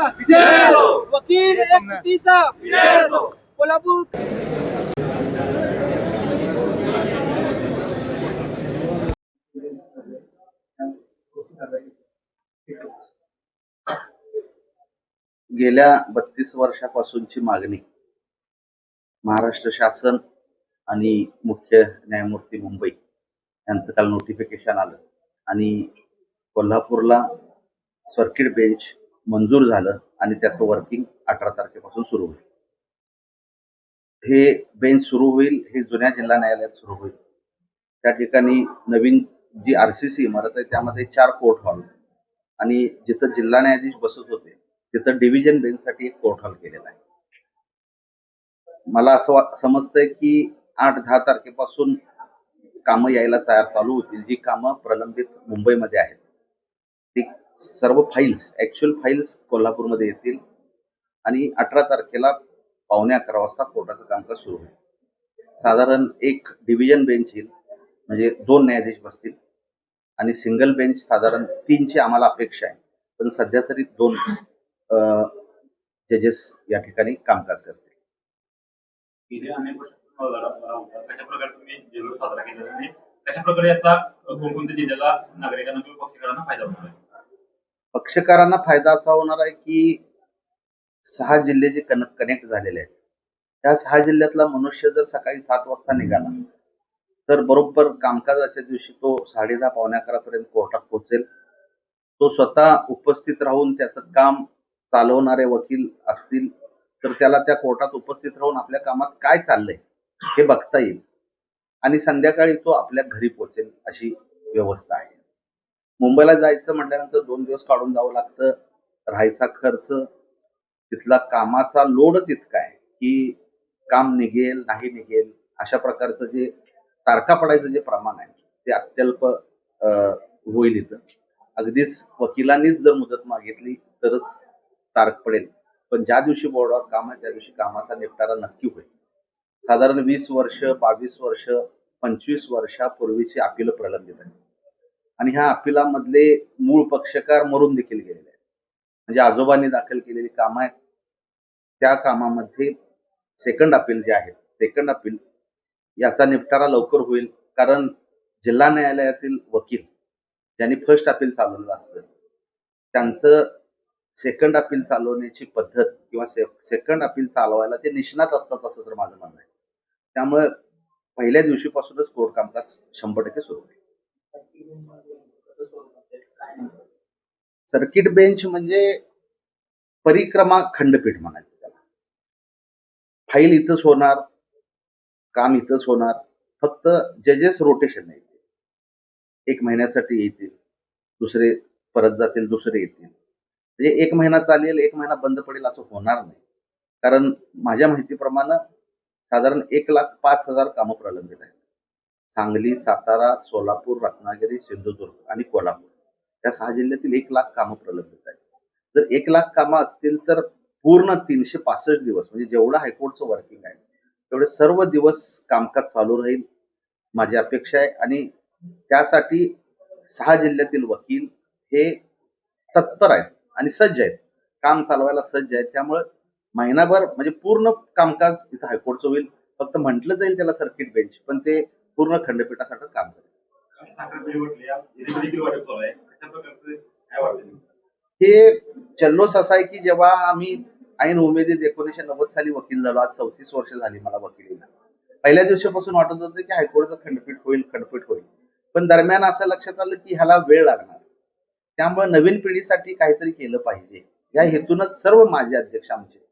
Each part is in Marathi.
वकील एकटीचा कोल्हापूर गेल्या बत्तीस वर्षापासूनची मागणी महाराष्ट्र शासन आणि मुख्य न्यायमूर्ती मुंबई यांचं काल नोटिफिकेशन आलं. आणि कोल्हापूरला सर्किट बेंच मंजूर झालं आणि त्याचं वर्किंग अठरा तारखेपासून सुरू होईल. हे बेंच सुरू होईल हे जुन्या जिल्हा न्यायालयात सुरू होईल. त्या ठिकाणी नवीन जी आर सी सी इमारत आहे त्यामध्ये चार कोर्ट हॉल आणि जिथं जिल्हा न्यायाधीश बसत होते तिथं डिव्हिजन बेंचसाठी एक कोर्ट हॉल केलेला आहे. मला असं समजतंय की आठ दहा तारखेपासून कामं यायला तयार चालू होतील. जी कामं प्रलंबित मुंबईमध्ये आहेत ती सर्व फाईल्स ऍक्च्युअल फाईल्स कोल्हापूरमध्ये येतील. आणि अठरा तारखेला पावणे अकरा वाजता कोर्टाचं कामकाज सुरू होईल. साधारण एक डिव्हिजन बेंच येईल म्हणजे दोन न्यायाधीश बसतील. आणि सिंगल बेंच साधारण तीनची आम्हाला अपेक्षा आहे. पण सध्या तरी दोन जजेस या ठिकाणी कामकाज करतील. कशा प्रकारे कोणकोणत्या जिल्ह्याला नागरिकांना किंवा पक्षकारांना फायदा होणार आहे पक्षकारांना फायदा असा होणार आहे की सहा जिल्हे जे कन कनेक्ट झालेले आहेत. त्या सहा जिल्ह्यातला मनुष्य जर सकाळी सात वाजता निघाला तर बरोबर कामकाजाच्या दिवशी तो साडे दहा पावणे अकरापर्यंत कोर्टात पोहोचेल. तो स्वतः उपस्थित राहून त्याचं काम चालवणारे वकील असतील तर त्याला त्या कोर्टात उपस्थित राहून आपल्या कामात काय चाललंय हे बघता येईल. आणि संध्याकाळी तो आपल्या घरी पोहोचेल अशी व्यवस्था आहे. मुंबईला जायचं म्हटल्यानंतर दोन दिवस काढून जावं लागतं. राहायचा खर्च तिथला कामाचा लोडच इतका आहे की काम निघेल नाही निघेल अशा प्रकारचं जे तारखा पडायचं जे प्रमाण आहे ते अत्यल्प अं, होईल इथं. अगदीच वकिलांनीच जर मुदत मागितली तरच तारख पडेल. पण ज्या दिवशी बोर्डावर काम आहे त्या दिवशी कामाचा निपटारा नक्की होईल. साधारण वीस वर्ष बावीस वर्ष पंचवीस वर्षापूर्वीची अपील प्रलंबित आहे. आणि ह्या अपिलामधले मूळ पक्षकार मरून देखील गेलेले आहेत. म्हणजे आजोबांनी दाखल केलेली कामं आहेत. त्या कामामध्ये सेकंड अपील जे आहे सेकंड अपील याचा निपटारा लवकर होईल कारण जिल्हा न्यायालयातील वकील ज्यांनी फर्स्ट अपील चालवलेलं असतं त्यांचं सेकंड अपील चालवण्याची पद्धत किंवा सेकंड अपील चालवायला ते निष्णात असतात असं तर माझं म्हणणं आहे. त्यामुळे पहिल्या दिवशीपासूनच कोर्ट कामकाज शंभर टक्के सुरू होईल. सर्किट बेंच म्हणजे परिक्रमा खंडपीठ म्हणायचं त्याला. फाईल इथंच होणार काम इथंच होणार फक्त जजेस रोटेशन येतील एक महिन्यासाठी येतील दुसरे परत जातील दुसरे येतील. म्हणजे एक महिना चालेल एक महिना बंद पडेल असं होणार नाही. कारण माझ्या माहितीप्रमाणे साधारण एक लाख पाच हजार कामं प्रलंबित आहेत. सांगली सातारा सोलापूर रत्नागिरी सिंधुदुर्ग आणि कोल्हापूर. या सहा जिल्ह्यातील एक लाख कामं प्रलंबित आहेत. जर एक लाख कामं असतील तर पूर्ण तीनशे पासष्ट दिवस म्हणजे जेवढं हायकोर्टचं वर्किंग आहे तेवढे सर्व दिवस कामकाज चालू राहील माझी अपेक्षा आहे. आणि त्यासाठी सहा जिल्ह्यातील वकील हे तत्पर आहेत आणि सज्ज आहेत. काम चालवायला सज्ज आहेत. त्यामुळे महिनाभर म्हणजे पूर्ण कामकाज इथं हायकोर्टचं होईल. फक्त म्हटलं जाईल त्याला सर्किट बेंच पण ते पूर्ण खंडपीठासाठी काम करेल. आहे हे जल्लोष असा आहे की जेव्हा आम्ही ऐन उमेदीत एकोणीशे नव्वद साली वकील झालो आज चौतीस वर्ष झाली मला वकिलीला. पहिल्या दिवशीपासून वाटत होतं की हायकोर्टचं खंडपीठ होईल खंडपीठ होईल. पण दरम्यान असं लक्षात आलं की ह्याला वेळ लागणार. त्यामुळे नवीन पिढीसाठी काहीतरी केलं पाहिजे. या हेतूनच सर्व माजी अध्यक्ष आमचे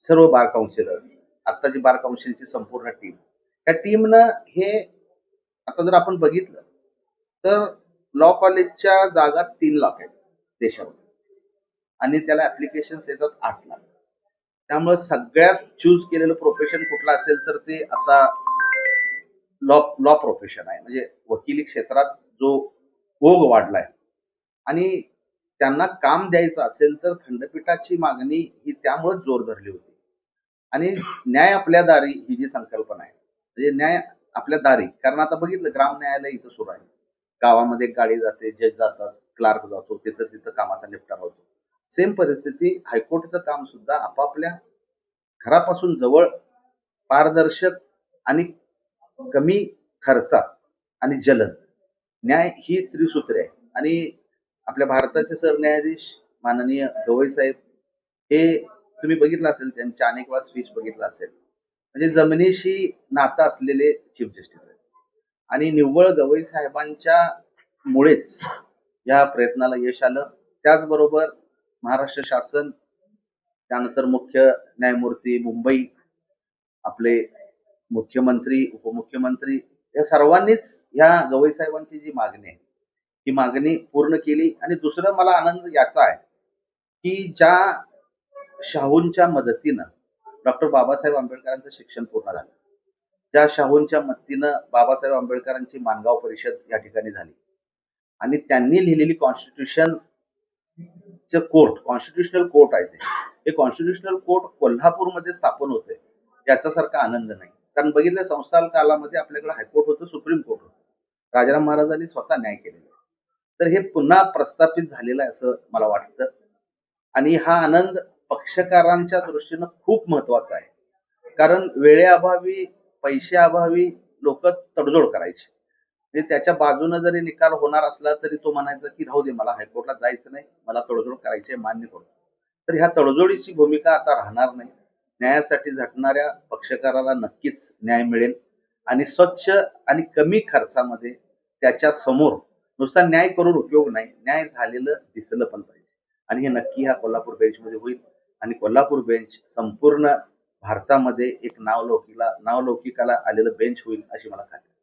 सर्व बार काउन्सिलर्स आत्ताची बार काउन्सिलची संपूर्ण टीम त्या टीमनं हे आता जर आपण बघितलं तर लॉ कॉलेजच्या जागा तीन लाख आहेत देशामध्ये. आणि त्याला ऍप्लिकेशन येतात आठ लाख. त्यामुळे सगळ्यात चूज केलेलं प्रोफेशन कुठलं असेल तर ते आता लॉ लॉ प्रोफेशन आहे. म्हणजे वकिली क्षेत्रात जो ओघ वाढलाय. आणि त्यांना काम द्यायचं असेल तर खंडपीठाची मागणी ही त्यामुळेच जोर धरली होती. आणि न्याय आपल्या दारी ही जी संकल्पना आहे म्हणजे न्याय आपल्या दारी. कारण आता बघितलं ग्राम न्यायालय इथं सुरू आहे. गावामध्ये गाडी जाते जज जातात क्लार्क जातो तिथं तिथं कामाचा निपटारा होतो. सेम परिस्थिती हायकोर्टचं काम सुद्धा आपापल्या घरापासून जवळ पारदर्शक आणि कमी खर्चात आणि जलद. न्याय ही त्रिसूत्रे आहे. आणि आपल्या भारताचे सरन्यायाधीश माननीय गवई साहेब हे तुम्ही बघितलं असेल त्यांच्या अनेक वेळा स्पीच बघितलं असेल. म्हणजे जमिनीशी नातं असलेले चीफ जस्टिस आहेत. आणि निव्वळ गवई साहेबांच्या मुळेच या प्रयत्नाला यश आलं. त्याचबरोबर महाराष्ट्र शासन त्यानंतर मुख्य न्यायमूर्ती मुंबई आपले मुख्यमंत्री उपमुख्यमंत्री या सर्वांनीच ह्या गवई साहेबांची जी मागणी आहे ही मागणी पूर्ण केली. आणि दुसरं मला आनंद याचा आहे की ज्या शाहूंच्या मदतीनं डॉक्टर बाबासाहेब आंबेडकरांचं शिक्षण पूर्ण झालं. त्या शाहूंच्या मदतीनं बाबासाहेब आंबेडकरांची मानगाव परिषद या ठिकाणी झाली. आणि त्यांनी लिहिलेली कॉन्स्टिट्यूशन चे कोर्ट कॉन्स्टिट्युशनल कोर्ट आहे ते. हे कॉन्स्टिट्युशनल कोर्ट कोल्हापूरमध्ये स्थापन होते याच्यासारखा आनंद नाही. कारण बघितलं संस्थाल कालामध्ये आपल्याकडे हायकोर्ट होतं सुप्रीम कोर्ट होतं. राजाराम महाराजांनी स्वतः न्याय केलेला आहे. तर हे पुन्हा प्रस्थापित झालेलं आहे असं मला वाटतं. आणि हा आनंद पक्षकारांच्या दृष्टीनं खूप महत्वाचं आहे. कारण वेळेअभावी पैशाअभावी लोक तडजोड करायची. म्हणजे त्याच्या बाजूनं जरी निकाल होणार असला तरी तो म्हणायचा की राहू दे मला हायकोर्टला जायचं नाही मला तडजोड करायची आहे मान्य करतो तर ह्या तडजोडीची भूमिका आता राहणार नाही. न्यायासाठी झटणाऱ्या पक्षकाराला नक्कीच न्याय मिळेल. आणि स्वच्छ आणि कमी खर्चामध्ये त्याच्यासमोर नुसता न्याय करून उपयोग नाही न्याय झालेलं दिसलं पण पाहिजे. आणि हे नक्की ह्या कोल्हापूर बेंचमध्ये होईल. आणि कोल्हापूर बेंच संपूर्ण भारतामध्ये एक नावलौकिला नावलौकिकाला आलेलं बेंच होईल अशी मला खात्री